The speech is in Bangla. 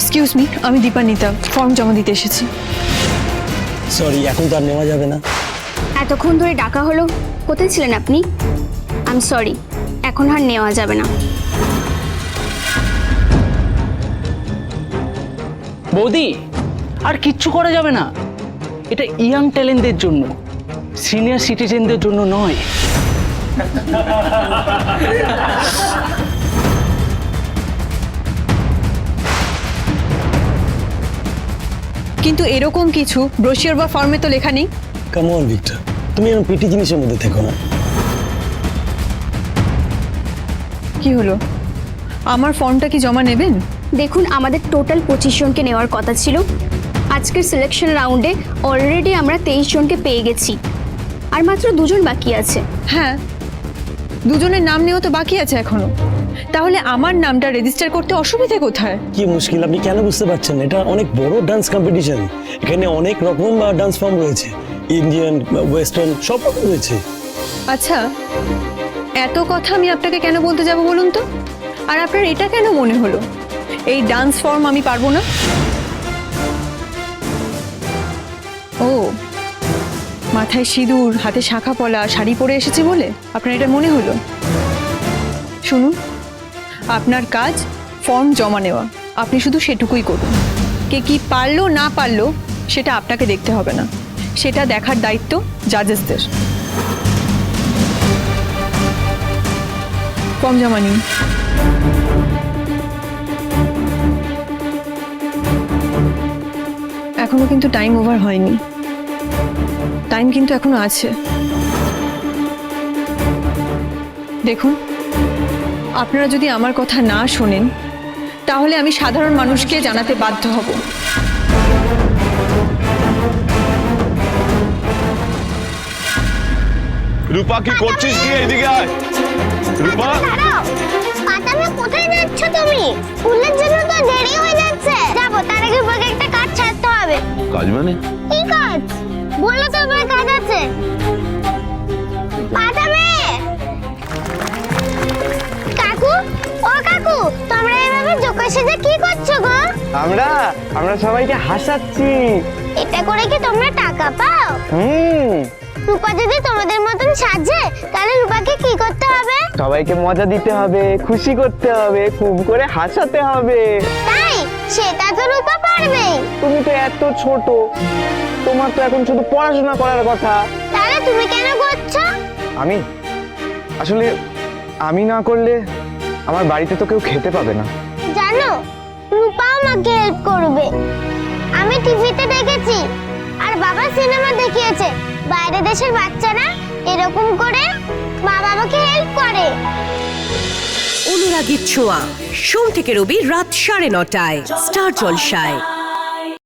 এক্সকিউজ মি আমি দীপান্বিতা ফর্ম জমা দিতে এসেছি। সরি এখন তো আর নেওয়া যাবে না। এতক্ষণ ধরে ডাকা হলো কোথায় ছিলেন আপনি? আই এম সরি এখন আর নেওয়া যাবে না। বৌদি আর কিচ্ছু করা যাবে না। এটা ইয়াং ট্যালেন্টদের জন্য সিনিয়র সিটিজেনদের জন্য নয়। কিন্তু এরকম কিছু ব্রোশিওর বা ফর্মে তো লেখা নেই। কেমন ভিক্টর তুমি এরকম পিটি জিনিসের মধ্যে থেকো না। কি হলো? আমার ফর্মটা কি জমা নেবেন? দেখুন আমাদের টোটাল পঁচিশ জনকে নেওয়ার কথা ছিল। আজকের সিলেকশন রাউন্ডে অলরেডি আমরা তেইশ জনকে পেয়ে গেছি। আর মাত্র দুজন বাকি আছে। হ্যাঁ দুজনের নাম নেওয়া তো বাকি আছে এখনও। তাহলে আমার নামটা রেজিস্টার করতে অসুবিধে কোথায়? কি মুশকিল আপনি কেন বুঝতে পারছেন? এটা অনেক বড় ডান্স কম্পিটিশন এখানে অনেক রকম ডান্স ফর্ম রয়েছে। ইন্ডিয়ান ওয়েস্টার্ন সব রকম রয়েছে। আচ্ছা এত কথা আমি আপনাকে কেন বলতে যাব বলুন তো? আর আপনার এটা কেন মনে হলো? এই ডান্স ফর্ম আমি পারব না? ও মাথায় সিঁদুর, হাতে শাখা পলা, শাড়ি পরে এসেছি বলে আপনার এটা মনে হলো? শুনুন, আপনার কাজ ফর্ম জমা নেওয়া। আপনি শুধু সেটুকুই করুন। কে কি পারল, না পারল, সেটা আপনাকে দেখতে হবে না। সেটা দেখার দায়িত্ব জাজেসদের। ফর্ম জমা নিন। এখনও কিন্তু টাইম ওভার হয়নি। টাইম কিন্তু এখনও আছে। দেখুন আপনারা যদি আমার কথা না শোনেন তাহলে আমি সাধারণ মানুষকে জানাতে বাধ্য হব। রূপা কি করছিস? কি এদিকে আয়। রূপা? পাতামে কোথায় যাচ্ছ তুমি? স্কুলের জন্য তো দেরি হয়ে যাচ্ছে। যাব তার আগে বইকে একটা কাজ ছাড়তে হবে। কাজ মানে? বলল তো তোমার কাজ আছে। পাতামে কাকু ও কাকু তোমরা এভাবে জোকে সেজে কি করছ গো? আমরা আমরা সবাইকে হাসাচ্ছি। এটা করে কি তোমরা টাকা পাও? হুম। রূপা যদি তোমাদের মতন সাজে তাহলে রূপাকে কি করতে হবে? সবাইকে মজা দিতে হবে খুশি করতে হবে খুব করে হাসাতে হবে। তাই সেটা তো রূপা পারবেই। তুমি তো এত ছোট। তোমার তো এখন শুধু পড়াশোনা করার কথা। তাহলে তুমি কেন করছ? আমি? আসলে আমি না করলে আমার বাড়িতে তো কেউ খেতে পাবে না। জানো রূপা আমাকে হেল্প করবে। আমি টিভিতে দেখেছি আর বাবা সিনেমা দেখিয়েছে। বাইরে দেশের বাচ্চারা এরকম করে মা বাবাকে হেল্প করে। অনুরাগীর ছোঁয়া সোম থেকে রবি রাত সাড়ে নটায় স্টার জলসায়।